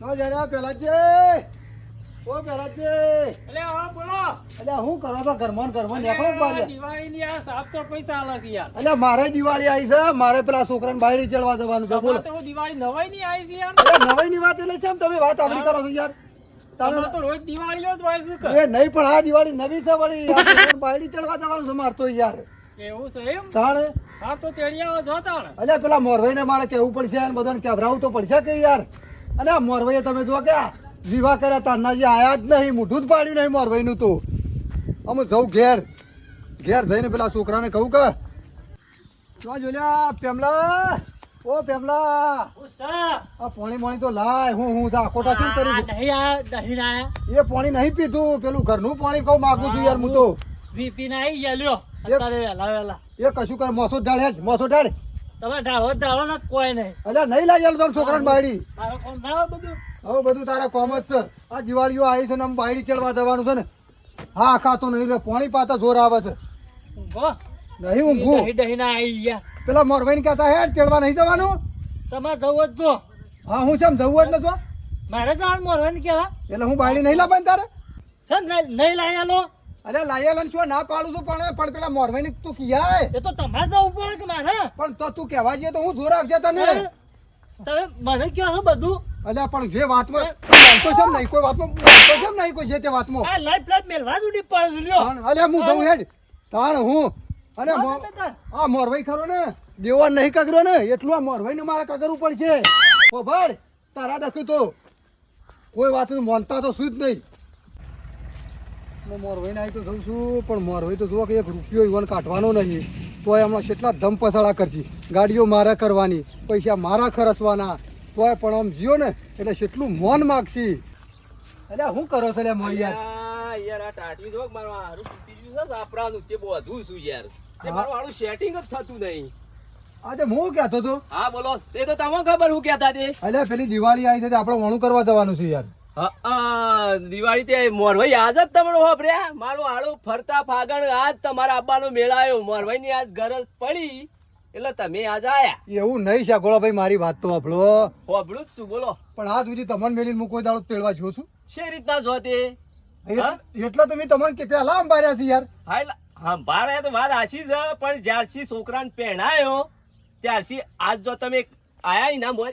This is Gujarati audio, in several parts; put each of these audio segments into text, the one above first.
જો જરા પેલા જે. ઓ બોલો. હું કરો તો ઘરમાં ને ઘરમાં નીકળો આ સાફ સફાઈ ચાલે છે યાર. મારે દિવાળી આવી છે મારે પેલા છોકરાને બહાર ચડવા જવાનું છે બોલો. તો દિવાળી નવાઈ ની આવી છે યાર. એટલે નવાઈની વાત એટલે કેમ તમે વાત આપણી કરો છો યાર. તમે તો રોજ દિવાળીઓ જ હોય છે એ નહીં પણ આ દિવાળી નવી છે વળી. બાયડી ચડવા જવાનું છે મારતો યાર. એવું છે એમ? તાણે? હા તો તેડિયાઓ જો તાણ પેલા મોરભાઈને મારે કેવું પડશે અને બધાને કેવરાવું તો પડશે કે યાર? અને આ મોરવાઈએ તમે જો કે આ વિવાહ કર્યા તારના જે આયા જ નહીં મોઢું જ પાડ્યું નહીં મોરવાઈનું તો. અમે જવું ઘેર. ઘેર જઈને પેલા છોકરાને કહું કે જો જોલ્યા પેમલા ઓ પેમલા આ પાણી મોણી તો લાય હું હું જા ખોટા શું કરું છું? એ પાણી નહીં પીધું. પેલું ઘરનું પાણી કહું માગું છું યાર હું તો. એ કશું કર મોસો ઢાળ હેડ મોસો ઢાળ. અલ્યા નહીં લાવી આલું તારા છોકરાને બાયડી. હવે બધું તારા કોમ જ છે. આ દિવાળીઓ આવી છે ને આમ બાયડી ચડવા જવાનું છે ને. હા ખાતો નહીં લે પાણી પાતા જોર આવે છે. નહીં ઊંઘું. પેલા મોરભાઈ કહેતા હે ચડવા નહીં જવાનું? હા હું છે જવું એટલે જો. મારે જવાનું મોરવાની કેવા એટલે હું બાયડી નહીં લાવવાની તારે? નહીં લાવી આલો અરે લાયેલો છો ના પાડું છું પણ પણ પેલા મોરભાઈ તું કિયા એ તો તમારે જવું પડે કે મારે? પણ તો તું કહેવા જઈએ તો હું જોર આવશે તને. તમે મને કહો છો બધું? અલ્યા પણ જે વાતમાં માનતો છે નહીં કોઈ વાતમાં માનતો છે નહીં કોઈ જે તે વાતમાં. આ લાઈફ લાઈફ મેલવા જુડી પડે લ્યો. અલ્યા હું જઉં હેડ. તાણ હું. મો- આ મોરવાઈ ખરો ને? દેવા નહીં કગરો ને? એટલું આ મોરવાઈ ને મારે કગરવું પડશે. ઓ ભાઈ તારા દખી તો કોઈ વાત માનતા તો શું જ નહીં. હું મોરભાઈ આવી તો જઉં છું પણ મોરભાઈ તો જુઓ કે એક રૂપિયો ઈવન કાઢવાનો નહીં. તોય હમણાં કેટલા ધમ પસાડા કરશે. ગાડીઓ મારા કરવાની પૈસા મારા ખર્ચવાના. તોય પણ આમ જીઓ ને એટલે કેટલું મોન માગશી. એટલે શું કરો છો લે મોય યાર? યાર આ મારું હારું તૂટી ગયું છે સાપરાનું તે બધું શું યાર. તે મારું હારું સેટિંગ જ થતું નહીં. આજે હું કહેતો હા બોલો તે તો તમને ખબર હું કહેતા તે. પેલી દિવાળી આવી છે આપણે વણું કરવા જવાનું છે યાર. હા, હા, દિવાળી તે મોરભાઈ આજ જ તમને વાપર્યા? મારું હાડું ફરતા ફાગણ આજ તમારા આબાનો મેળાયો મોરભાઈ ની આજ ગરજ પડી એટલે તમે આજ આયા. એવું નહીં છે ગોળાભાઈ મારી વાત તો આપડો હોભળું જ છું બોલો. પણ આ સુધી તમને મેળીને હું કોઈ દાડો તેડવા જોઉં છું? છે રીતના જો તે? એટલે તમે તમને કે પેલા અંબાર્યા છે યાર. હા ભારે તો વાત આછી છે પણ જ્યારથી છોકરાને પહેણાયો ત્યારથી આજ જો તમે આયા ના મોર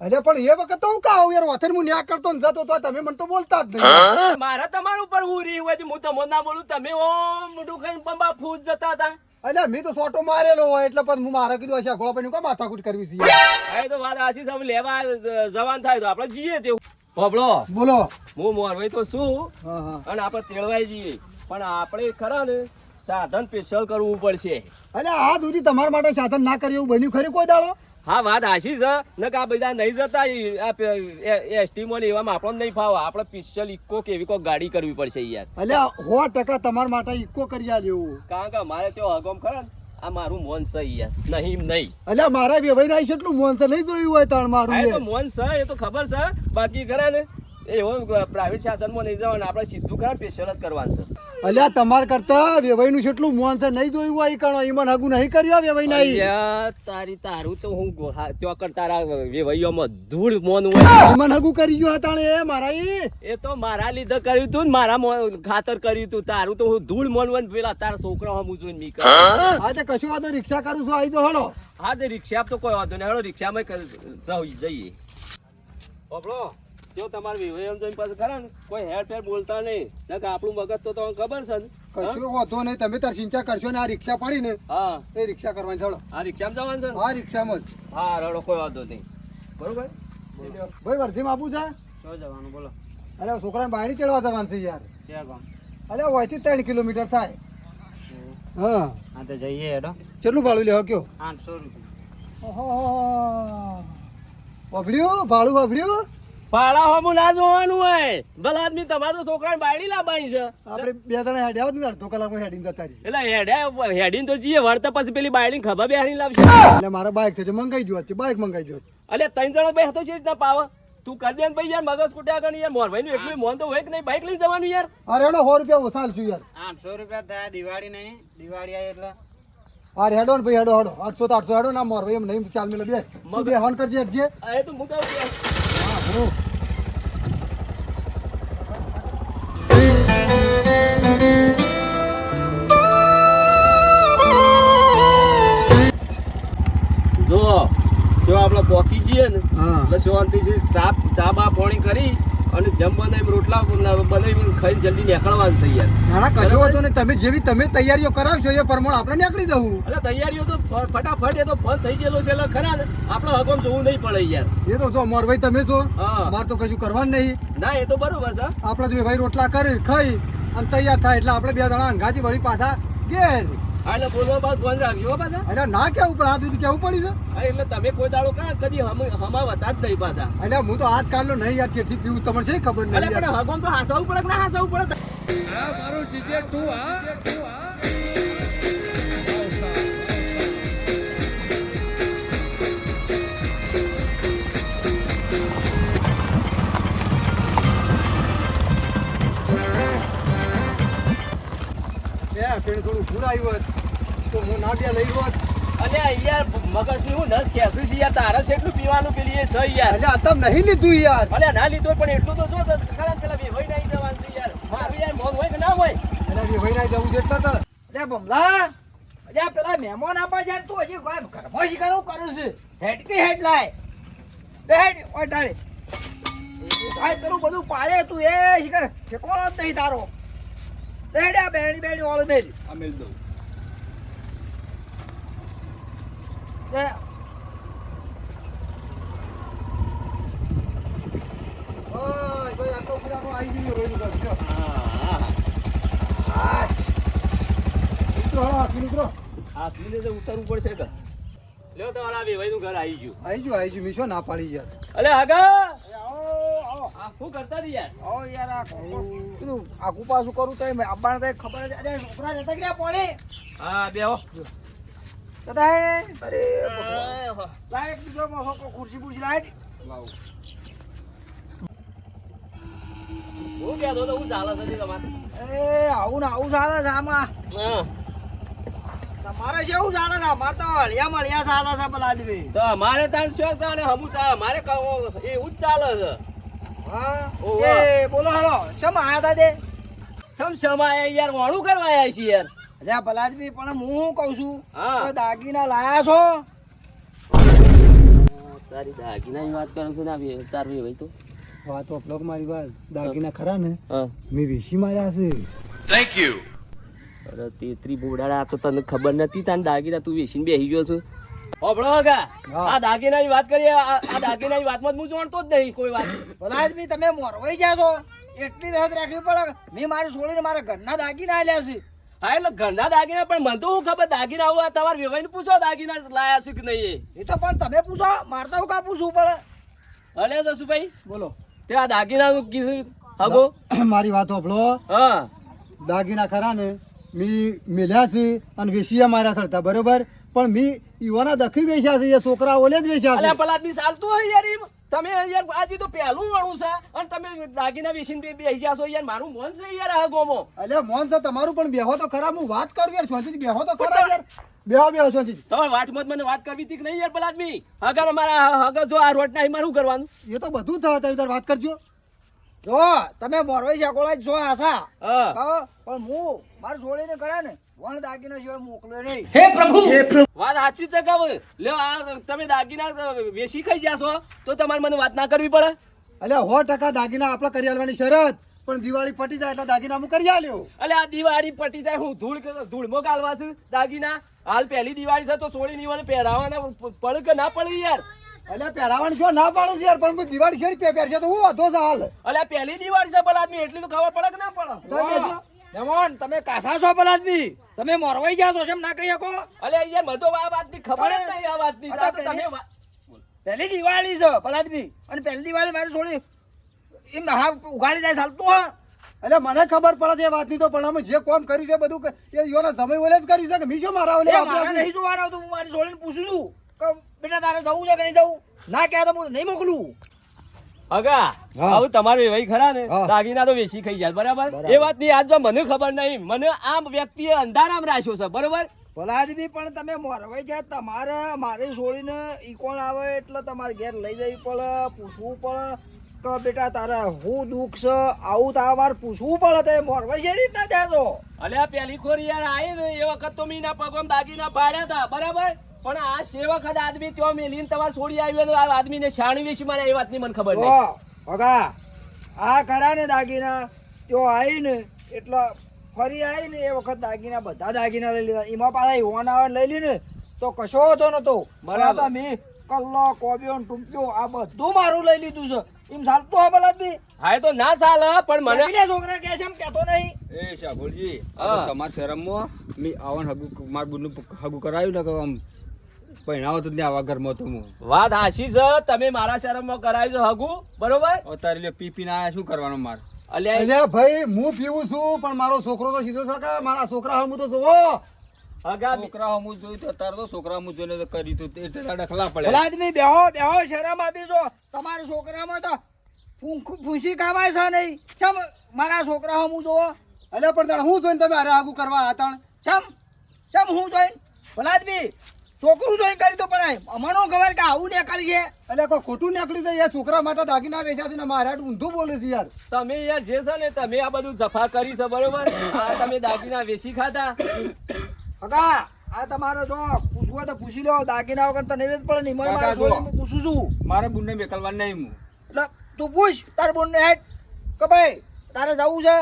એટલે પણ એ વખત તો હું કાવ યાર? વથન હું ન્યા કરતો ને જતો તો તમે મને તો બોલતા જ નહીં. મારા તમારા ઉપર હું રહી હોય હું તમને ના બોલું. તમે ઓ મોઢું ખાઈને પંબા ફૂસ જતા હતા. અલ્યા મેં તો સોટો મારેલો હોય એટલે પણ હું મારા કીધું હશે ગોળાભાઈ નું માથાકૂટ કરવી છે? યાર. તો વાત આશી સબ લેવા જવાન થાય તો આપણે જઈએ તેવું. ભોબળો બોલો. હું મોરભાઈ તો શું હા હા. અને આપણે તેડવાઈ જઈએ. પણ આપણે ખરા ને સાધન સ્પેશિયલ કરવું પડશે. અલ્યા આ સુધી તમારા માટે સાધન ના કર્યું એવું બન્યું ખરી કોઈ દાડો? હા વાત આશી છે. ને કે આ બધા નહીં જતા એસટી મોલ એવામાં આપણને નહીં ફાવે. આપણે સ્પેશિયલ ઇકો કે એવી કોઈ ગાડી કરવી પડશે યાર. અલ્યા સો ટકા તમારા માટે ઈકો કરી આલ્યું. કારણ કે મારે તો હગમ ખરા આ મારું મોન છે યાર. નહીં નહીં. એટલે મારા વેવાઈ ના એટલું મોન છે? નહીં જોયું હોય તાણ મારું એ એ. તો મોન છે એ તો ખબર છે. બાકી ખરા ને એવો પ્રાઇવેટ સાધનમાં નહીં જવાનું. આપણે સીધું ખરા સ્પેશિયલ જ કરવાનું છે. અલ્યા તમાર કરતા વેવાઈ નું કેટલું મોન છે નહીં જોયું હોય કણો ઈમાન હગું નહીં કર્યો વેવાઈ ના તારી તારું તો હું ગો- હા, ત્યાં કર તારા વેવાઈઓમાં ધૂળ મોન હોય. ઈમાન હગું કરી ગયો હતા એ મારા એ તો મારા લીધે કર્યું તું ને મારા ખાતર કર્યું તું. તારું તો હું ધૂળ મોન હોય પેલા તારા છોકરા હું જોઈને મી કર. આજે કશું વાતો રિક્ષા કરું છું આવી તો હળો. હા તે રિક્ષા તો કોઈ વાંધો નહીં. હળો રિક્ષામાં જઈએ. બાપડો જો તમારે વિવેચન જોઈને પાછું ખરા ને કોઈ હેર ફેર બોલતા નહીં. નકર આપણું મગજ તો તમને ખબર છે ને? કશું વાંધો નહીં તમે તાર સિંચા કરશો ને આ રિક્ષા પડી ને હા. એ રિક્ષા કરવાની ચાલો. આ રિક્ષામાં જવાનું છે હા રિક્ષામાં જ. હા રડો કોઈ વાંધો નહીં. બરોબર? ભાઈ વર્ધીમાં આપું છે? શું જવાનું બોલો. અરે છોકરાને બાયડી ચડવા જવાનું છે યાર. ક્યાં ગામ? અરે વયથી ત્રણ કિલોમીટર થાય. હા. હા તો જઈએ હેડો. કેટલું ભાડું લેવા કયો? આઠસો રૂપિયા. વાભળ્યું ભાડું વાભળ્યું પાળા હોમું ના જોવાનું હોય. ભલા આદમી તમારે છોકરાને બાયડી લાવવાની છે. આપણે બે જણા હેડ્યા ને અડધો કલાકમાં હેડીને જતા રહીએ. એટલે હેડે હેડીને તો જઈએ વળતા પછી પેલી બાયડી ખબર બેહારી લાવશે એટલે મારા બાઇક છે જે મંગાઈ ગયો છે મંગાઈ છે અલે ત્રણ જણા બે હતો છે રીતના પાવ? તું કરી દે ભાઈ યાર મગજ કુટ્યા કર યાર મોરભાઈ નું એટલું મોન તો હોય કે નહીં બાઈક લઈને જવાનું યાર. અરે હેડો સો રૂપિયા ઓછા આલશું યાર. આઠસો રૂપિયા થયા દિવાળી નહીં દિવાળી આવી એટલે. અરે હેડો ને ભાઈ હેડો હેડો આઠસો તો આઠસો હેડો ના મોર ભાઈ એમ નહીં ચાલ મેલો બે બે હન કરજે હટજે અરે તું મુકાવ. જો જો આપણે પોકી જઈએ ને એટલે શાંતિથી ચા ચા બા પોણી કરી અને જમ બનાવી રોટલા બનાવી ખાઈને જલ્દી નીકળવાનું છે યાર. નાના કશો હતો ને તમે જેવી તમે તૈયારીઓ કરાવશો એ પ્રમાણે આપણે નીકળી જવું. એટલે તૈયારીઓ તો ફટાફટ એ તો ફોન થઈ ગયેલો છે એટલે ખરા ને. આપણે હકમ જોવું નહીં પડે યાર. એ તો જો મોરભાઈ તમે છો. હા. મારે તો કશું કરવાનું નહીં. ના એ તો બરોબર છે. આપણે જો ભાઈ રોટલા કરી ખાઈ અને તૈયાર થાય. એટલે આપણે બે જણા અંગાથી વળી પાછા ઘેર. હા એટલે બોલવા બાદ ફોન રાખ્યો પાછા. એટલે ના કેવું પણ આ સુધી કેવું પડ્યું છે? એટલે તમે કોઈ દાડો કા કદી હમ- હમાવતા જ નહીં પાછા. એટલે હું તો આજ કાલનો નહીં યાર છેઠી પીવું તમને છે ખબર નહીં પણ યાર હગમ તો હાસવું પડે કે ના હાસવું પડે? બે પેલું થોડું ભૂર આવ્યું હતું. તો હું ના બે લઈ હોત અલે યાર મગજની હું નસ ખેંચું છે યાર તારે છે એટલું પીવાનું પેલી એ સહી યાર. આ તમે નહીં લીધું યાર. ભલે ના લીધો પણ એટલું તો જો તો ખરા પેલા બે હોય નહીં જવાનું છે યાર. મારું યાર મોન હોય કે ના હોય? એટલે બે હોય નહીં જવું જેટલા તો. અરે ભમલા અરે પેલા મહેમાન આપા જાય તું હજી કોઈ ઘરમાં શીખવાનું કરું છું? હેડ કે હેડ લાય. હેડ ઓટાડે કાંઈ કરું બધું પાડે તું એ શીખર ઠેકોણો જ નહીં તારો. હેડ બેડી બેણી ઓળ મેલ આ મેલ દઉં એ ઓય ભાઈ આટલો પુરાનો આવી ગયો રોઈ નું ઘર. હા આ મિત્રો હાલો હાથ મિત્રો આ સુઈને તો ઉતરવું પડશે કે? લ્યો તમારા વેવાઈનું ઘર આવી ગયું. આવી ગયો આવી ગયો. મીશો ના પાડી યાર. અલે આગા આવો આવો. શું કરતા હતી યાર? ઓ યાર આ પેલું આગુ પાછું કરું તો આપવાને તો ખબર જ છોકરા જતા ગયા પડે હા બેહો. જતા હે અરે ભગવાન. બીજો મોસો કો ખુરશી બુરશી લાય. હું કહેતો તો હું ચાલે છે તમારે? એ આવું ને આવું ચાલે છે આમાં. તમારે કેવું ચાલે છે? અમારે તો હળિયા મળ્યા ચાલે છે પેલા આદમી તો અમારે તાન શું તાને હમું ચાલે? અમારે કહો એવું જ ચાલે છે. હા. એ બોલો હાલો. શેમ આયા તા તે? સમ આયા યાર? વાણું કરવા આયા છીએ યાર. અરે પેલા પણ હું શું કહું છું? હા. દાગીના લાયા છો? તારી દાગીનાની વાત કરું છું ને આ તાર ભાઈ તો. વાત ઓપલોક મારી વાત. દાગીના ખરા ને? હા. મેં વેસી માર્યા છે. અરે તેત્રી બોડાડા તો તને ખબર નથી તાન દાગીના તું વેસીને બેસી ગયો છું. હગા હા. આ દાગીનાની વાત કરીએ આ દાગીનાની વાતમાં હું જાણતો જ નહીં કોઈ વાત. આદમી તમે મોરવાઈ ગયા છો એટલી રાત રાખવી પડે. મેં મારી છોડીને મારા ઘરના દાગીના આલ્યા છે. હા એટલે ઘરના દાગીના પણ મને તો શું ખબર દાગીના આવું તમારે વેવાઈને પૂછો દાગીના લાયા છે કે નહીં એ? તો પણ તમે પૂછો મારે તો કા પૂછવું પડે? તો અલે જસુભાઈ બોલો. તે આ દાગીનાનું કીધું હગો? મારી વાત હોભળો. હા. દાગીના ખરા ને મી મેલ્યા છે અને વેચીયા માર્યા થતા બરોબર? પણ મી યુવાના દખી વેચ્યા છે એ છોકરા ઓલે જ વેચ્યા છે. પેલા આદમી ચાલતું હોય યાર એમ. તમે યાર આજે તો પહેલું વાળું છે. અને તમે દાગીના વેચીને બેસી ગયા યાર મારું મન છે યાર આ ગોમો અલે મોન છે તમારું પણ બેહો તો ખરા હું વાત કરું યાર શાંતિથી બેહો તો ખરા યાર. બેહો બેહો શાંતિથી. તમારે વાત મત મને વાત કરવી હતી નહીં યાર પેલા આદમી હગર મારા અગર જો આ રોડ ના મારું કરવાનું? એ તો બધું થાય તમે તાર વાત કરજો. જો તમે મોરવાઈ શકો છો આશા. હા. પણ હું મારી છોડીને કરે ને વણ દાગીના સિવાય મોકલ્યો નહીં. વાત સાચી છે કે હવે? આ તમે દાગીના વેચી ખાઈ ગયા તો તમારે મને વાત ના કરવી પડે. અલ્યા સો ટકા દાગીના આપણે કરી આલવાની શરત પણ દિવાળી પટી જાય એટલે દાગીના હું કરી આલ્યો. અલે આ દિવાળી પટી જાય હું ધૂળ કે ગાલવા છું દાગીના. હાલ પહેલી દિવાળી છે તો સોળી ની પહેરાવાના પડ કે ના પડે યાર? અલ્યા પહેરાવાનું છો ના પાડું યાર પણ હું દિવાળી શેરી પહેરશે તો હું વધો છે હાલ. અલ્યા પહેલી દિવાળી છે પેલા આદમી એટલી તો ખબર પડે કે ના પડે? તો. મેમોન તમે કાસા છો આદમી તમે મોરવાઈ ગયા છો કેમ ના કહી શકો. અલે યાર મને તો આ વાતની ખબર જ નહીં આ વાતની. તો તો તમે પહેલી- દિવાળી છે આદમી અને પહેલી દિવાળી મારી છોડી એમ હા ઉગાડી જાય ચાલતું હા એટલે મને ખબર પડે છે વાતની તો પણ અમે જે કોમ કર્યું છે બધું કે- એ યોના સમય ઓલે જ કર્યું છે કે મીશો મારા ઓલે આપણે. નહીં જોવાનું આવતું હું મારી છોડીને પૂછું છું. કે બેટા તારે જવું છે કે નહીં જવું? ના કહે તો હું નહીં મોકલું. અગા. હવે તમારે ભાઈ ખરા ને? દાગીના તો વેચી ખાઈ જાય બરાબર? એ એ વાતની આજ મને ખબર નહીં. મને આમ વ્યક્તિએ અંધારામ રાખ્યો છે બરોબર? પેલા પણ તમે મોરવાઈ જાય તમારે મારી છોડીને ઈકોણ આવે એટલે તમારે ઘેર લઈ જવી પડે પૂછવું પડે કે બેટા તારે હું દુઃખ છે આવું તમારે પૂછવું પડે તો મોરવાઈ છે રીતના જાય અલ્યા અલે પેલી ખોરી યાર આવી ને એ વખત તો મીના પગમ દાગીના પાડ્યા હતા બરાબર? પણ આ શે વખત આદમી ત્યો મેલીન તમારે છોડી આવ્યો તો આ આદમીને શાણવી છે મારે એ વાતની મને ખબર નહીં. હગા આ ને દાગીના તો આવીને એટલે ફરી આવીને એ વખત દાગીના બધા દાગીના લઈ લીધા. એમાં પાછા આવે લઈ લીને તો કશો હતો નતો બરાબર. તો મેં કલ્લો કોબીઓ ટૂંક્યો આ બધું મારું લઈ લીધું છે. એમ ચાલતું હા બલાદ બી. હા તો ના ચાલે પણ મને છોકરા કે છે એમ કેતો નહીં. એ શાહુલજી હા. તમારા શરમમાં મેં આવન હગુ માર હગુ કરાવ્યું ને કે આમ. પહેણાવો તો આવા ઘરમાં તો હું. વાત હાશી છે તમે મારા શરમમાં કરાવી છે હગું બરોબર? અત્યારે લ્યો પી પીને આયા શું કરવાનું માર? અલ્યા અલ્યા ભાઈ હું પીવું છું પણ મારો છોકરો તો સીધો છે કે મારા છોકરા હમું તો જોવો. છોકરા હમું જોયું તો અત્યારે તો છોકરા હમું જોઈને તો કર્યું તું એટલે ડખલા પડે બી બેહો બેહો શરમ આપી જો. તમારા છોકરામાં તો ફૂંક- ફૂંસી કામાય છે નહીં. ચમ મારા છોકરા હું જોવો. અલ્યા પણ તાણ હું જોઈને તમે હારે આગુ કરવા હતા? ચમ ચમ હું જોઈને? ભલા બી છોકરું જોઈને કરી તો પણ અમારો ખબર કે આવું નીકળી છે? એટલે કોઈ ખોટું નીકળ્યું તો યાર છોકરા માટે દાગીના વેચ્યા છે ને મારા ઊંધું બોલે છે યાર. તમે યાર જે છે ને તમે આ બધું જફા કરી છે બરોબર? આ તમે દાગીના વેચી ખાતા કાકા આ તમારો જો પૂછવો તો પૂછી લો. દાગીના વગર તો નહીં પડે નહીં મારા જુઓ. પૂછું છું. મારે બુનને બેકલવાનું નહીં હું. એટલે તું પૂછ તાર બુનને હેડ. કે ભાઈ તારે જવું છે?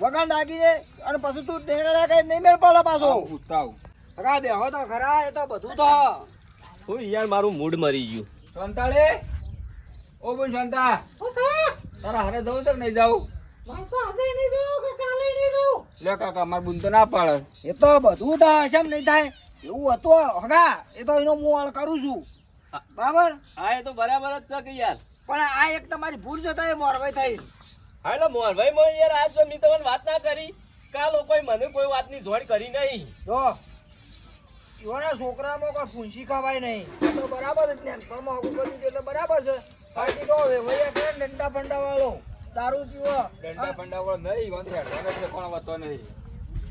વગર દાગીને અને પછી તું નિર્ણય કઈ નહીં મેળ પડે પાછો? પૂછતા આવું હગા બેહો તો ખરા એ તો બધું તો. હું યાર મારું મૂડ મરી ગયું. શાંતાળે ઓ બોલ શાંતા તારા હારે જવું છે કે નહીં જવું? લે કાકા માર બુન તો ના પાડે. એ તો બધું તો નહીં થાય. એવું હતું હગા એ તો એનો હું કરું છું. બરાબર? હા એ તો બરાબર જ છે કે યાર. પણ આ એક તમારી ભૂલ છે તો એ મોરવાઈ થઈ. હા એટલે મોરભાઈ મોય યાર આજ મેં તમને વાત ના કરી કે કોઈ મને કોઈ વાતની જોડ કરી નહીં. જો. એવાના છોકરામાં કોઈ ફૂંસી ખવાય નહીં. તો બરાબર જ ને પણ હગું કરી એટલે બરાબર છે. પાર્ટી તો વેવૈયા કરે ડંડા ફંડા વાળો દારૂ પીવો. ડંડા ફંડા વાળો નહીં વાંધો હેડવાનો કોણ વાતો નહીં.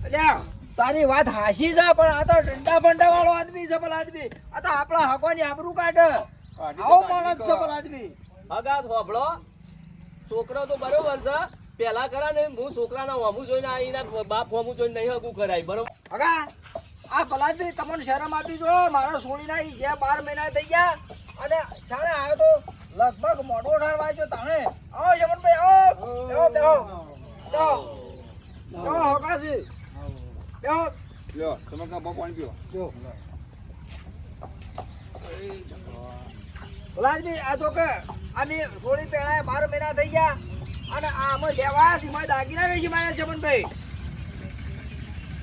અલ્યા તારી વાત હાસી છે પણ આ તો ડંડા ફંડા વાળો આદમી છે પેલા આદમી. આ તો આપણા હકોની આબરૂ કાઢે. આવો માણસ છે પેલા આદમી. હગા હોભળો. છોકરો તો બરોબર છે. પેલા કરા ને હું છોકરાના હોમું જોઈને આઈના બાપ હોમું જોઈને નહીં હગું કરાય બરોબર? હગા. આ પલાદભાઈ તમને શરમ આપી દો મારા સોનીના ઈ જે બાર મહિના થઈ ગયા અને જાણે આવ્યો તો લગભગ મોટો ઠાર વાંચ્યો તાણે. આવો જમનભાઈ આવો. બેહો બેહો. બેહો. બેહો હગાસી બેહો. લ્યો તમે કા બહુ પાણી પીવો જો. પલાદભાઈ આ તો કે અમે સોળી પહેણાય બાર મહિના થઈ ગયા અને આ અમે લેવા સીમા દાગીના મારા માર્યા જમનભાઈ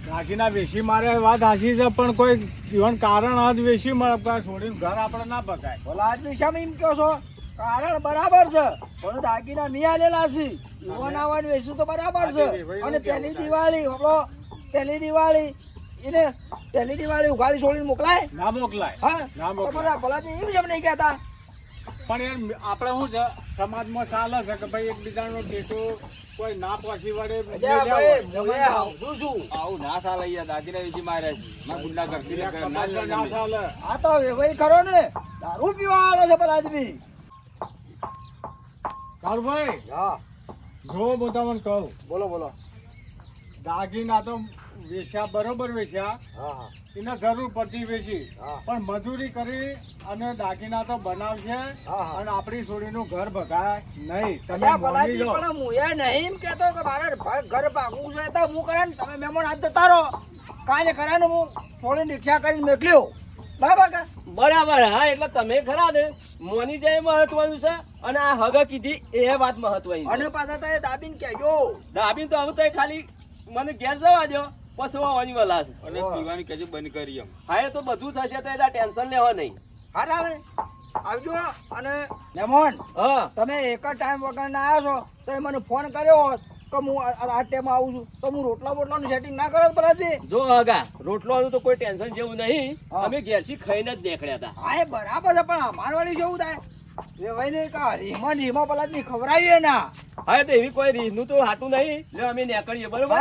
દાગીના વેસી મારે વાત હાસી છે પણ કોઈ જીવન કારણ આજ વેસી મારે કાંઈ છોડીને ઘર આપણે ના પકાય. ભલા આજ શા એમ કહો છો કારણ બરાબર છે પણ દાગીના મી આલેલા છે. યુવાન આવવાનું વેસું તો બરાબર છે. અને પહેલી દિવાળી હમણો પહેલી દિવાળી એને પહેલી દિવાળી ઉઘાડી છોડીને મોકલાય? ના મોકલાય. હા ના મોકલાય. ભલા એમ જેમ નહીં કહેતા. પણ યાર આપણે શું છે સમાજમાં ચાલે છે કે ભાઈ એકબીજાનો ટેકો કોઈ ના પહોંચી વળે હું છું. આવું ના ચાલે યાર દાદીના વિશે માર્યા છે. મારા ને ઘર ના ના ચાલે. ચાલે. આ તો વેવાઈ ખરો ને. દારૂ પીવા આવે છે પર આદમી. ભાઈ હા. જો હું તમને કહું. બોલો બોલો. દાગીના તો વેચ્યા બરોબર વેચ્યા. હા હા. એને જરૂર પડતી વેચી. પણ મજૂરી કરી અને દાગીના તો બનાવશે. અને આપણી છોડીનું ઘર ભગાય નહીં. તમે લો પણ હું એ નહીં કેતો કે મારે ઘર ભાગવું છે તો હું કરે ને તમે મહેમાન હાથ જતા રહો. કાલે કરે ને હું થોડી રિક્ષા કરીને મોકલ્યો. બરાબર કે? બરાબર હા એટલે તમે ખરા ને. મોની જાય મહત્વનું છે અને આ હગ કીધી એ વાત મહત્વની અને પાછા તમે દાબીન કહેજો. દાબીન તો હવે તો ખાલી મને ઘેર જવા દો પછી આવવાની વલા છે. અને પીવાની કેજો બંધ કરી એમ હા એ તો બધું થશે તો એના ટેન્શન લેવા નહીં. હા આવે આવજો અને મહેમાન હા. તમે એક જ ટાઈમ વગર ના આવ્યા છો તો એ મને ફોન કર્યો હોત કે હું આ ટાઈમ ટાઈમે આવું છું. તો હું રોટલા બોટલાનું સેટિંગ ના કરો પરાજી જો હગા રોટલો તો કોઈ ટેન્શન જેવું નહીં. અમે ઘેરથી ખાઈને જ નીકળ્યા હતા. હા એ બરાબર છે પણ અમારવાળી જેવું થાય. એ ભાઈ ને કા રીમા રીમા પલાજી ખવડાવીએ ના હા તો એવી કોઈ રીતનું તો હાટું નહીં. લે અમે નીકળીએ બરોબર?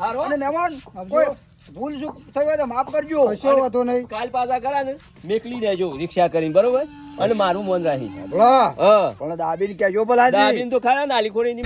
હારો. અને મહેમાન કોઈ ભૂલ શું થઈ હોય તો માફ કરજો. કશો વાંધો નહીં. કાલ પાછા કરા ને મેકલી દેજો રિક્ષા કરીને બરોબર? અને મારું મન રાખી. હા. પણ દાબીન કેજો ભલા દાબીન તો ખરા નાલી ખોરી ની